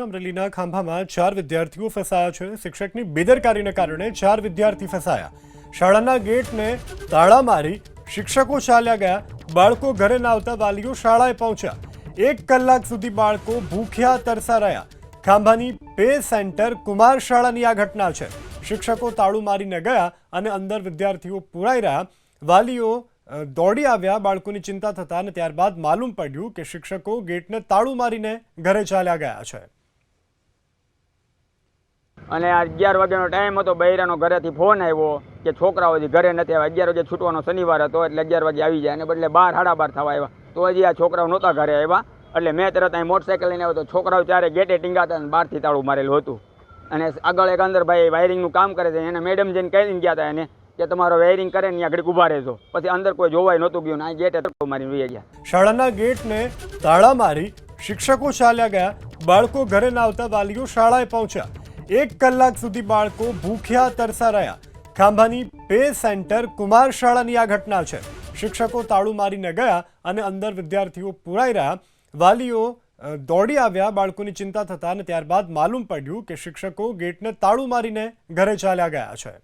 અમરેલીના ખાંભામાં ચાર વિદ્યાર્થીઓ ફસાયા છે. શિક્ષકની બેદરકારીને કારણે ચાર વિદ્યાર્થી ફસાયા. શાળાના ગેટને તાળા મારી શિક્ષકો ચાલ્યા ગયા. બાળકો ઘરે ના આવતા વાલીઓ શાળાએ પહોંચ્યા. એક કલાક સુધી બાળકો ભૂખ્યા તરસા રહ્યા. ખાંભાની પે સેન્ટર કુમાર શાળાની આ ઘટના છે. શિક્ષકો તાળું મારીને ગયા અને અંદર વિદ્યાર્થીઓ પુરાઈ રહ્યા. વાલીઓ દોડી આવ્યા. બાળકોની ચિંતા થતા અને ત્યારબાદ માલુમ પડ્યું કે શિક્ષકો ગેટને તાળું મારીને ઘરે ચાલ્યા ગયા છે. અને અગિયાર વાગ્યાનો ટાઈમ હતો, બૈરાનો ઘરેથી ફોન આવ્યો કે છોકરાઓ હજી ઘરે નથી આવ્યા. અગિયાર વાગે છૂટવાનો શનિવાર હતો, એટલે અગિયાર વાગે આવી જાય. અને બદલે બાર, સાડા બાર થવા આવ્યા. તો હજી આ છોકરાઓ નહોતા ઘરે આવ્યા. એટલે મેં તરત અહીં મોટરસાઇકલ લઈને આવ્યો. તો છોકરાઓ ચારે ગેટે ટીંગાતા અને બહારથી તાળું મારેલું હતું. અને આગળ એક અંદર ભાઈ વાયરિંગનું કામ કરે છે. એને મેડમ જઈને કહીને ગયા હતા એને કે તમારો વાયરિંગ કરે ને આગળ ઊભા રહેજો. પછી અંદર કોઈ જોવાય નહોતું ગયું આ ગેટે તાળું મારીને વહી ગયા. શાળાના ગેટને તાળા મારી શિક્ષકો ચાલ્યા ગયા. બાળકો ઘરે ના આવતા વાલીઓ શાળાએ પહોંચ્યા. એક કલાક સુધી બાળકો ભૂખ્યા તરસા રહ્યા. ખાંભાની પે સેન્ટર કુમાર શાળાની આ ઘટના છે. શિક્ષકો તાળું મારીને ગયા અને અંદર વિદ્યાર્થીઓ પુરાઈ રહ્યા. વાલીઓ દોડી આવ્યા. બાળકોની ચિંતા થતા અને ત્યારબાદ માલુમ પડ્યું કે શિક્ષકો ગેટને તાળું મારીને ઘરે ચાલ્યા ગયા છે.